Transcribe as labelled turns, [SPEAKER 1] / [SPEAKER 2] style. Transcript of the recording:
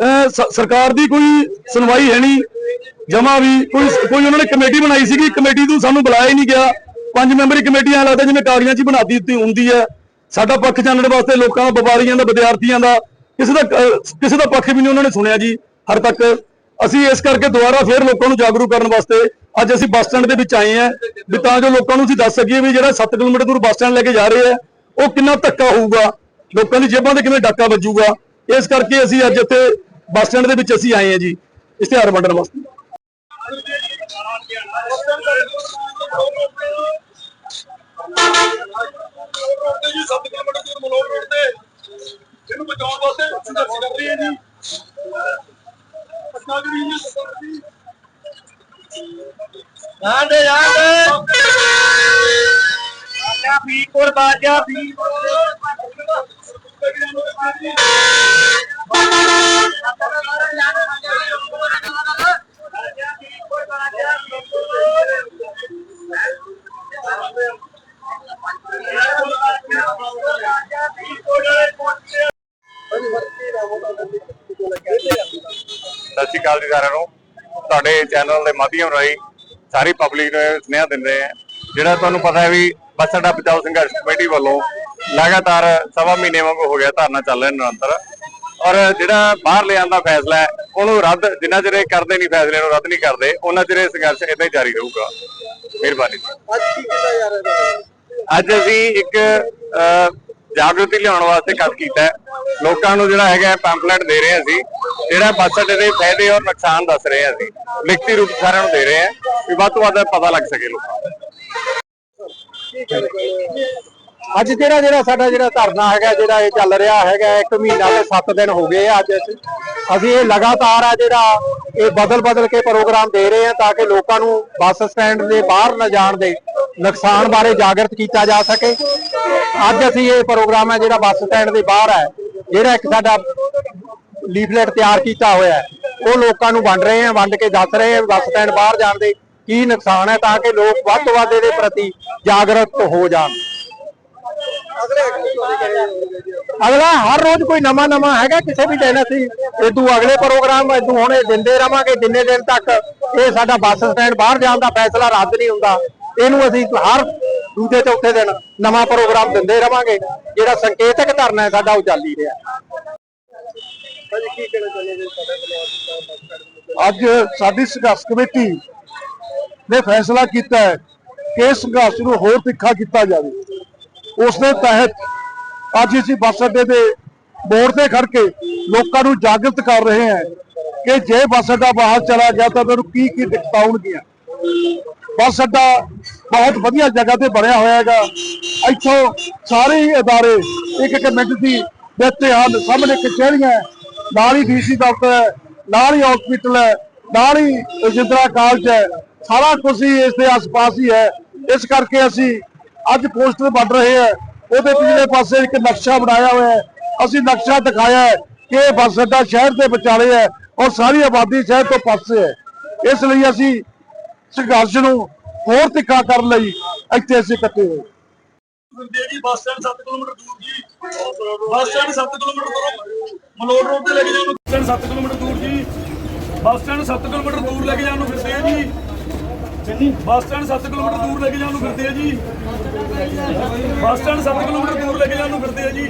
[SPEAKER 1] ਸਰਕਾਰ ਦੀ ਕੋਈ ਸੁਣਵਾਈ ਹੈ ਨਹੀਂ, ਜਮਾ ਵੀ ਕੋਈ ਕੋਈ ਉਹਨਾਂ ਨੇ ਕਮੇਟੀ ਬਣਾਈ ਸੀਗੀ, ਕਮੇਟੀ ਤੋਂ ਸਾਨੂੰ ਬੁਲਾਇਆ ਹੀ ਨਹੀਂ ਗਿਆ। ਪੰਜ ਮੈਂਬਰੀ ਕਮੇਟੀਆਂ ਲੱਗਦਾ ਜਿਵੇਂ ਕਾਗਜ਼ਾਂ 'ਚ ਹੀ ਦਿੱਤੀ ਹੁੰਦੀ ਹੈ। ਸਾਡਾ ਪੱਖ ਜਾਣਨ ਵਾਸਤੇ ਲੋਕਾਂ ਦਾ ਵਪਾਰੀਆਂ ਦਾ, ਵਿਦਿਆਰਥੀਆਂ ਦਾ, ਕਿਸੇ ਦਾ ਕਿਸੇ ਦਾ ਪੱਖ ਵੀ ਨਹੀਂ ਉਹਨਾਂ ਨੇ ਸੁਣਿਆ ਜੀ, ਹਰ ਤੱਕ। ਅਸੀਂ ਇਸ ਕਰਕੇ ਦੁਬਾਰਾ ਫੇਰ ਲੋਕਾਂ ਨੂੰ ਜਾਗਰੂਕ ਕਰਨ ਵਾਸਤੇ ਅੱਜ ਅਸੀਂ ਬੱਸ ਸਟੈਂਡ ਦੇ ਵਿੱਚ ਆਏ ਹਾਂ। ਵੀ ਤਾਂ ਜੋ ਲੋਕਾਂ ਨੂੰ ਅਸੀਂ ਦੱਸ ਸਕੀਏ ਵੀ ਜਿਹੜਾ 7 ਕਿਲੋਮੀਟਰ ਦੂਰ ਬੱਸ ਸਟੈਂਡ ਲੈ ਕੇ ਜਾ ਰਹੇ ਆ ਉਹ ਕਿੰਨਾ ਧੱਕਾ ਹੋਊਗਾ? ਲੋਕਾਂ ਦੀ ਜੇਬਾਂ ਤੇ ਕਿਵੇਂ ਡਾਕਾ ਵੱਜੂਗਾ? ਇਸ ਕਰਕੇ ਅਸੀਂ ਅੱਜ ਇੱਥੇ ਬੱਸ ਸਟੈਂਡ ਦੇ ਵਿੱਚ ਅਸੀਂ ਆਏ ਹਾਂ ਜੀ, ਇਸ਼ਤਿਹਾਰ ਵੰਡਣ ਵਾਸਤੇ। ਜੀ
[SPEAKER 2] ਸੱਤ ਬਾਜਾ ਵੀਰਪੁਰ
[SPEAKER 3] ਸਤਿ ਸ਼੍ਰੀ ਅਕਾਲ ਜੀ ਸਾਰਿਆਂ ਨੂੰ। ਤੁਹਾਡੇ ਚੈਨਲ ਦੇ ਮਾਧਿਅਮ ਰਾਹੀਂ ਸਾਰੀ ਪਬਲਿਕ ਨੂੰ ਸੁਨੇਹਾ ਦਿੰਦੇ ਆ ਜਿਹੜਾ ਤੁਹਾਨੂੰ ਪਤਾ ਹੈ ਵੀ ਬੱਸ ਅੱਡਾ ਬਚਾਓ ਸੰਘਰਸ਼ ਕਮੇਟੀ ਵੱਲੋਂ ਲਗਾਤਾਰ ਸਵਾ ਮਹੀਨੇ ਵਾਂਗੂ ਹੋ ਗਿਆ ਧਰਨਾ ਚੱਲ ਰਿਹਾ ਨਿਰੰਤਰ। ਔਰ ਜਿਹੜਾ ਬਾਹਰ ਲਿਆਉਣ ਦਾ ਫੈਸਲਾ ਹੈ ਉਹਨੂੰ ਰੱਦ ਜਿੰਨਾ ਚਿਰ ਇਹ ਕਰਦੇ ਨਹੀਂ ਫੈਸਲੇ ਨੂੰ ਰੱਦ ਨਹੀਂ ਕਰਦੇ ਉਹਨਾਂ ਚਿਰ ਇਹ ਸੰਘਰਸ਼ ਇਦਾਂ ਹੀ ਜਾਰੀ ਰਹੂਗਾ। ਮਿਹਰਬਾਨੀ
[SPEAKER 4] ਅੱਜ ਕੀ ਕੀਤਾ ਜਾ ਰਿਹਾ ਹੈ
[SPEAKER 3] ਅੱਜ ਅਸੀਂ ਇੱਕ ਜਾਗਰੂਕਤੀ ਲਿਆਉਣ ਵਾਸਤੇ ਕੰਮ ਕੀਤਾ ਲੋਕਾਂ ਨੂੰ ਜਿਹੜਾ ਹੈਗਾ ਪੈਂਫਲੇਟ ਦੇ ਰਹੇ ਅਸੀਂ। ਜਿਹੜਾ ਬੱਸ ਅੱਡੇ ਦੇ ਫਾਇਦੇ ਔਰ ਨੁਕਸਾਨ ਦੱਸ ਰਹੇ ਹਾਂ ਅਸੀਂ। ਲਿਖਤੀ ਰੂਪ ਸਾਰਿਆਂ ਨੂੰ ਦੇ ਰਹੇ ਹਾਂ ਵੀ ਵੱਧ ਤੋਂ ਵੱਧ ਪਤਾ ਲੱਗ ਸਕੇ ਲੋਕਾਂ
[SPEAKER 4] ਅੱਜ ਜਿਹੜਾ ਜਿਹੜਾ ਸਾਡਾ ਜਿਹੜਾ ਧਰਨਾ ਹੈਗਾ, ਜਿਹੜਾ ਇਹ ਚੱਲ ਰਿਹਾ ਹੈਗਾ, ਇੱਕ ਮਹੀਨਾ ਤੇ 7 ਦਿਨ ਹੋ ਗਏ ਆ ਅੱਜ ਅਸੀਂ। ਅਸੀਂ ਇਹ ਲਗਾਤਾਰ ਆ ਜਿਹੜਾ ਇਹ ਬਦਲ ਬਦਲ ਕੇ ਪ੍ਰੋਗਰਾਮ ਦੇ ਰਹੇ ਆ ਤਾਂ ਕਿ ਲੋਕਾਂ ਨੂੰ ਬੱਸ ਸਟੈਂਡ ਦੇ ਬਾਹਰ ਨਾ ਜਾਣ ਦੇ ਨੁਕਸਾਨ ਬਾਰੇ ਜਾਗਰਤ ਕੀਤਾ ਜਾ ਸਕੇ। ਅੱਜ ਅਸੀਂ ਇਹ ਪ੍ਰੋਗਰਾਮ ਹੈ ਜਿਹੜਾ ਬੱਸ ਸਟੈਂਡ ਦੇ ਬਾਹਰ ਹੈ, ਜਿਹੜਾ ਇੱਕ ਸਾਡਾ ਲੀਫਲੇਟ ਤਿਆਰ ਕੀਤਾ ਹੋਇਆ ਹੈ। ਉਹ ਲੋਕਾਂ ਨੂੰ ਵੰਡ ਰਹੇ ਆ, ਵੰਡ ਕੇ ਦੱਸ ਰਹੇ ਆ, ਬੱਸ ਸਟੈਂਡ ਬਾਹਰ ਜਾਣ ਦੇ ਕੀ ਨੁਕਸਾਨ ਹੈ ਤਾਂ ਕਿ ਲੋਕ ਵੱਧ ਤੋਂ ਵੱਧ ਇਹਦੇ ਪ੍ਰਤੀ ਜਾਗਰੂਕ ਹੋ ਜਾਣ। ਅਗਲਾ, ਹਰ ਰੋਜ਼ ਕੋਈ ਨਵਾਂ ਨਵਾਂ ਹੈਗਾ ਕਿਸੇ ਵੀ ਦਿਨ ਅਸੀਂ ਇਦੋਂ ਅਗਲੇ ਪ੍ਰੋਗਰਾਮ ਇਦੋਂ ਹੁਣ ਇਹ ਦਿੰਦੇ ਰਵਾਂਗੇ, ਜਿੰਨੇ ਦਿਨ ਤੱਕ ਇਹ ਸਾਡਾ ਬੱਸ ਸਟੈਂਡ ਬਾਹਰ ਜਾਣ ਦਾ ਫੈਸਲਾ ਰੱਦ ਨਹੀਂ ਹੁੰਦਾ, ਇਹਨੂੰ ਅਸੀਂ ਹਰ ਦੂਜੇ, ਚੌਥੇ ਦਿਨ ਨਵਾਂ ਪ੍ਰੋਗਰਾਮ ਦਿੰਦੇ ਰਵਾਂਗੇ, ਜਿਹੜਾ ਸੰਕੇਤਕ ਧਰਨਾ ਹੈ, ਸਾਡਾ ਉਹ ਚੱਲ ਹੀ ਰਿਹਾ।
[SPEAKER 1] ਅੱਜ ਸਾਡੀ ਸੰਘਰਸ਼ ਕਮੇਟੀ ਨੇ ਫੈਸਲਾ ਕੀਤਾ ਹੈ ਕਿ ਸੰਘਰਸ਼ ਨੂੰ ਹੋਰ ਤਿੱਖਾ ਕੀਤਾ ਜਾਵੇ। ਉਸ ਦੇ ਤਹਿਤ ਅੱਜ ਅਸੀਂ ਬੱਸ ਅੱਡੇ ਦੇ ਮੋੜ ਤੇ ਖੜ ਕੇ ਲੋਕਾਂ ਨੂੰ ਜਾਗਰਤ ਕਰ ਰਹੇ ਹਾਂ ਕਿ ਜੇ ਬੱਸ ਅੱਡਾ ਬਾਹਰ ਚਲਾ ਗਿਆ ਤਾਂ ਤੁਹਾਨੂੰ ਕੀ ਕੀ ਦਿੱਕਤਾਂ ਆਉਣਗੀਆਂ। ਬੱਸ ਅੱਡਾ ਬਹੁਤ ਵਧੀਆ ਜਗ੍ਹਾ ਤੇ ਬਣਿਆ ਹੋਇਆ ਹੈਗਾ। ਇੱਥੋਂ ਸਾਰੇ ਹੀ ਅਦਾਰੇ ਇੱਕ ਇੱਕ ਮਿੰਟ ਦੀ ਵਿੱਚ ਹਨ ਸਾਹਮਣੇ ਕਚਹਿਰੀਆਂ ਨਾਲ ਹੀ ਡੀਸੀ ਦਫ਼ਤਰ ਹੈ, ਨਾਲ ਹੀ ਹਸਪੀਟਲ ਹੈ, ਨਾਲ ਹੀ ਰਜਿੰਦਰਾ ਕਾਲਜ ਹੈ। ਸਾਰਾ ਕੁਝ ਹੀ ਇਸ ਦੇ ਆਸ-ਪਾਸ ਹੀ ਹੈ। ਇਸ ਕਰਕੇ ਅਸੀਂ ਅੱਜ ਪੋਸਟਰ ਬਣ ਰਹੇ ਹੈ। ਉਹਦੇ ਪਿਛਲੇ ਪਾਸੇ ਇੱਕ ਨਕਸ਼ਾ ਬਣਾਇਆ ਹੋਇਆ ਹੈ। ਅਸੀਂ ਨਕਸ਼ਾ ਦਿਖਾਇਆ ਹੈ ਕਿ ਇਹ ਬੱਸ ਅੱਡਾ ਸ਼ਹਿਰ ਦੇ ਵਿਚਾਲੇ ਹੈ ਔਰ ਸਾਰੀ ਆਬਾਦੀ ਸ਼ਹਿਰ ਤੋਂ ਪਾਸੇ ਹੈ। ਇਸ ਲਈ ਅਸੀਂ ਸੰਘਰਸ਼ ਨੂੰ ਹੋਰ ਤਿੱਖਾ ਕਰਨ ਲਈ ਇੱਥੇ ਅਸੀਂ ਇਕੱਠੇ ਹੋਏ।
[SPEAKER 5] ਜੀ, ਬੱਸ ਸਟੈਂਡ 7 ਕਿਲੋਮੀਟਰ ਦੂਰ ਜੀ। ਬੱਸ ਸਟੈਂਡ 7 ਕਿਲੋਮੀਟਰ ਦੂਰ ਮਲੋੜ ਰੋਡ ਤੇ ਲੈ ਕੇ ਜਾਣ ਨੂੰ।
[SPEAKER 2] ਸਟੈਂਡ 7 ਕਿਲੋਮੀਟਰ ਦੂਰ ਜੀ। ਬੱਸ ਸਟੈਂਡ 7 ਕਿਲੋਮੀਟਰ ਦੂਰ ਲੈ ਕੇ ਜਾਣ ਨੂੰ ਫਿਰਦੇ ਆ ਜੀ। ਬੱਸ ਸਟੈਂਡ 7 ਕਿਲੋਮੀਟਰ ਦੂਰ ਲੈ ਕੇ ਜਾਣ ਨੂੰ ਫਿਰਦੇ ਆ ਜੀ। ਬੱਸ ਸਟੈਂਡ 7 ਕਿਲੋਮੀਟਰ ਦੂਰ ਲੈ ਕੇ ਜਾਣ ਨੂੰ ਫਿਰਦੇ ਆ ਜੀ।